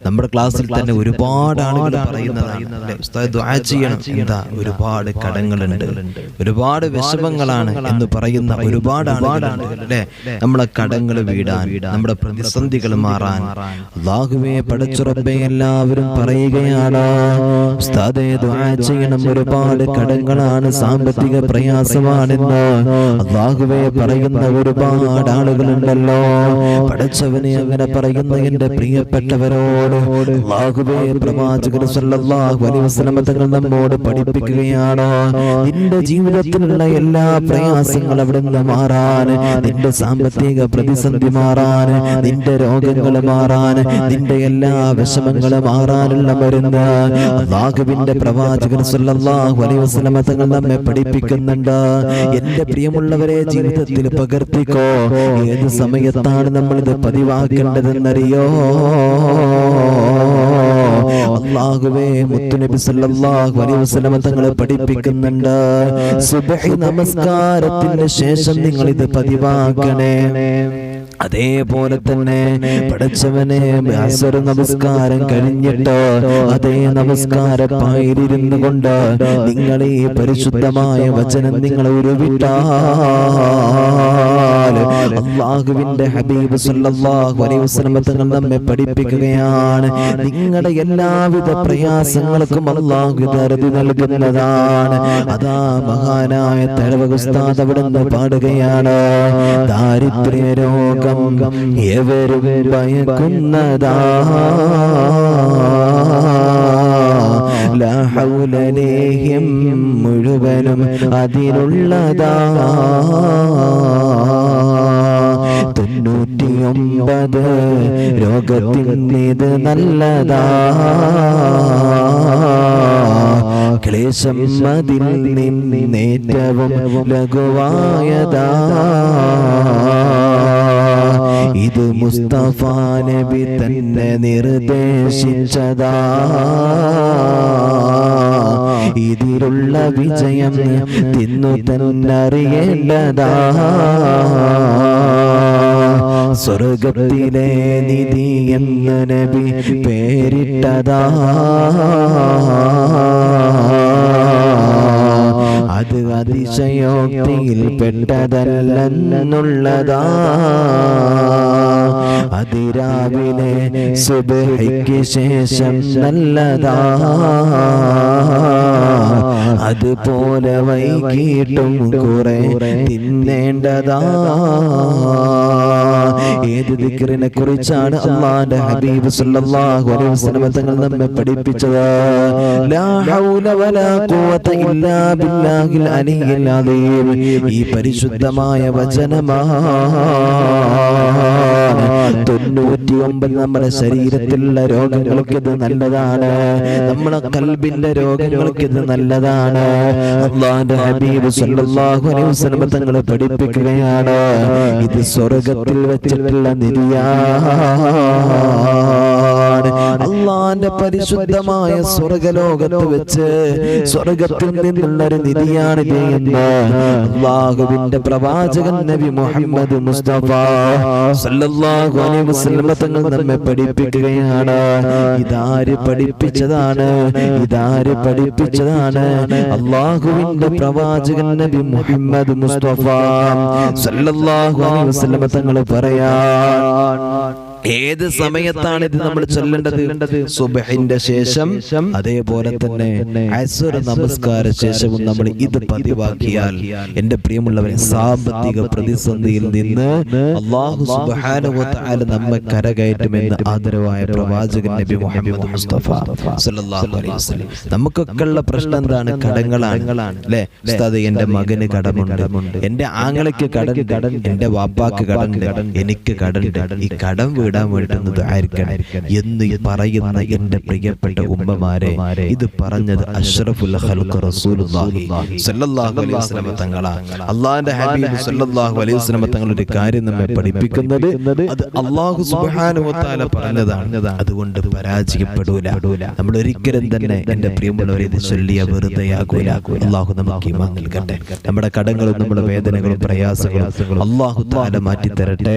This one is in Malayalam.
നമ്മുടെ ക്ലാസ്സിൽ തന്നെ ഒരുപാട് ആളുകൾ പറയുന്നതാണ്. ചെയ്യണം. എന്താ? ഒരുപാട് കടങ്ങളുണ്ട് ഒരുപാട് വിഷമങ്ങളാണ് എന്ന് പറയുന്ന ഒരുപാട് ആളുകളുണ്ട് അല്ലേ? നമ്മളെ കടങ്ങൾ വീടാൻ നമ്മുടെ പ്രതിസന്ധികൾ മാറാൻ അള്ളാഹുവെ പടച്ചുറബെ എല്ലാവരും പറയുകയാണ് ചെയ്യണം. ഒരുപാട് കടങ്ങളാണ് സാമ്പത്തിക പ്രയാസമാണെന്ന്. അള്ളാഹുവെ പറയുന്ന ഒരുപാട് ആളുകളുണ്ടല്ലോ. പടച്ചവനെ അങ്ങനെ പറയുന്ന എന്റെ പ്രിയപ്പെട്ടവരോട് അള്ളാഹുവേ പ്രവാചകൻ സല്ലല്ലാഹു അലൈഹി വസല്ലം തങ്ങൾ നമ്മോട് പഠിപ്പിക്കുകയാണ്. നിന്റെ ജീവിതത്തിലുള്ള എല്ലാ പ്രയാസങ്ങളും അവിടെ നിന്ന് മാറാൻ നിന്റെ സാമ്പത്തിക പ്രതിസന്ധി മാറാൻ നിന്റെ രോഗങ്ങൾ മാറാൻ നിന്റെ എല്ലാ വിഷമങ്ങളും മാറാനുള്ള മരുന്ന് അള്ളാഹുവിന്റെ പ്രവാചകൻ സല്ലല്ലാഹു അലൈഹി വസല്ലം തങ്ങൾ നമ്മെ പഠിപ്പിക്കുന്നുണ്ട്. എന്റെ പ്രിയമുള്ളവരെ ജീവിതത്തിൽ പകർത്തിക്കോ. ഏത് സമയത്താണ് നമ്മൾ ഇത് പതിവാക്കേണ്ടതെന്നറിയോ? അള്ളാഹുവേ മുത്തുനബി സല്ലല്ലാഹു അലൈഹി വസല്ലം തങ്ങളെ പഠിപ്പിക്കുന്നുണ്ട്. സുബ്ഹി നമസ്കാരത്തിന് ശേഷം നിങ്ങൾ ഇത് പതിവാക്കണേ. അതേപോലെ തന്നെ പഠിച്ചവനെ അസർ നമസ്കാരം കഴിഞ്ഞിട്ട് അതേ നമസ്കാരപ്പായിരിരുന്നു കൊണ്ട് നിങ്ങൾ ഈ പരിശുദ്ധമായ വചനം നിങ്ങൾ ഉരുവിട്ടാൽ അള്ളാഹുവിന്റെ ഹബീബ് സല്ലല്ലാഹു അലൈഹി വസല്ലം തങ്ങൾ നമ്മെ പഠിപ്പിക്കുകയാണ്. നിങ്ങളുടെ എല്ലാവിധ പ്രയാസങ്ങൾക്കും അള്ളാഹു ദർദി നൽകുന്നതാണ്. അതാ മഹാനായ തഴവ ഉസ്താദ് അവിടെ നിന്ന് പാടുകയാണ്. ദാരിദ്ര്യ രോഗം എവരും ഭയക്കുന്നതാ ലഹൗലലേഹ്യം മുഴുവനും അതിനുള്ളതാ തൊണ്ണൂറ്റിയൊമ്പത്. രോഗത്തിനിത് നല്ലതാ. ക്ലേശം അതിൽ നിന്നേറ്റവും ലഘുവായതാ. ഇത് മുസ്തഫ നബി തന്നെ നിർദ്ദേശിച്ചതാ. ഇതിലുള്ള വിജയം തിന്നു തന്നറിയേണ്ടതാ. സ്വർഗത്തിലെ നിധി എന്ന നബി പേരിട്ടതാ. അത് അതിശയോക്തിയിൽ പെട്ടതല്ലെന്നുള്ളതാ. അതിരാവിലെ സുബഹിക്ക് ശേഷം നല്ലതാ. അതുപോലെ വൈകിട്ടും കുറെ തിന്നേണ്ടതാ. ഏത് ദിക്റിനെ കുറിച്ചാണ് അള്ളാന്റെ ഹബീബ് സല്ലല്ലാഹു അലൈഹി വസല്ലം തങ്ങൾ നമ്മെ പഠിപ്പിച്ചത്? ലാ ഹൗല വലാ ഖുവത ഇല്ലാ ബില്ലാഹിൽ അലിയിൽ അലീം. ഈ പരിശുദ്ധമായ വചനമാണ് തൊണ്ണൂറ്റി ഒമ്പത് നമ്മുടെ ശരീരത്തിലുള്ള രോഗങ്ങൾക്ക് ഇത് നല്ലതാണ്. നമ്മുടെ കൽബിന്റെ രോഗങ്ങൾക്ക് ഇത് നല്ലതാണ്. അള്ളാന്റെ ഹബീബ് സല്ലല്ലാഹു അലൈഹി വസല്ലം തങ്ങൾ പഠിപ്പിക്കുകയാണ്. ഇത് സ്വർഗത്തിൽ വെച്ചിട്ടുള്ള നിര്യാണ് അള്ളാന്റെ പരിശുദ്ധമായ സ്വർഗലോകത്ത് വെച്ച് സ്വർഗത്തിൽ നിന്നുള്ള ഒരു നിധിയാണ് ഇത് എന്ന് അള്ളാഹുവിന്റെ പ്രവാചകൻ നബി മുഹമ്മദ് മുസ്തഫ സല്ലല്ലാഹു അലൈഹി വസല്ലം തങ്ങൾ നമ്മെ പഠിപ്പിക്കുകയാണ്. ഇതാര് പഠിപ്പിച്ചതാണ്? ഇതാര് പഠിപ്പിച്ചതാണ്? അള്ളാഹുവിന്റെ പ്രവാചകൻ നബി മുഹമ്മദ് മുസ്തഫ സല്ലല്ലാഹു അലൈഹി വസല്ലം തങ്ങൾ പറയാ ഏത് സമയത്താണ് ഇത് നമ്മൾ ചൊല്ലേണ്ടത്? സുബഹിന്റെ ശേഷം അതേപോലെ തന്നെ അസുര നമസ്കാര ശേഷവും നമ്മൾ ഇത് പതിവാക്കിയാൽ എന്റെ പ്രിയമുള്ളവരെ സാമ്പത്തിക പ്രതിസന്ധിയിൽ നിന്ന് അള്ളാഹു നമ്മെ കരകയറ്റുമെന്ന് ആദരവായ പ്രവാചകൻ നബി മുഹമ്മദ് മുസ്തഫ. നമുക്കൊക്കെ ഉള്ള പ്രശ്നം എന്താണ് കടങ്ങളാണ്. അല്ലേ? എന്റെ മകന് കടമുണ്ട്. എന്റെ ആങ്ങളയ്ക്ക് കടൻ കടൻ എന്റെ വാപ്പാക്ക് കടൻ എനിക്ക് കടൻ ഈ കടം വീടാൻ വേണ്ടുന്നത് ആയിരിക്കണം. എന്ന് പറയുന്ന എന്റെ പ്രിയപ്പെട്ട ഉമ്മമാരെ ഇത് പറഞ്ഞത് അഷ്റഫുൽ റസൂലുള്ളാഹി അലൈഹി വസല്ലം തങ്ങളാ. അള്ളാഹിന്റെ ഹബീബ് അലൈഹി വസല്ലം തങ്ങൾ ഒരു കാര്യം നമ്മെ പഠിപ്പിക്കുന്നത് അത് അള്ളാഹു സുബ്ഹാനഹു വ തആല പറഞ്ഞതാണ്. അതുകൊണ്ട് പരാജയപ്പെടൂല. നമ്മൾ ഒരിക്കലും തന്നെ എന്റെ പ്രിയമുള്ളവരെ ഇത് ചൊല്ലിയ വെറുതെയാകൂല അള്ളാഹു നമുക്ക് നൽകട്ടെ. നമ്മുടെ കടങ്ങളും നമ്മുടെ വേദനകളും പ്രയാസങ്ങളും അള്ളാഹു താല മാറ്റി തരട്ടെ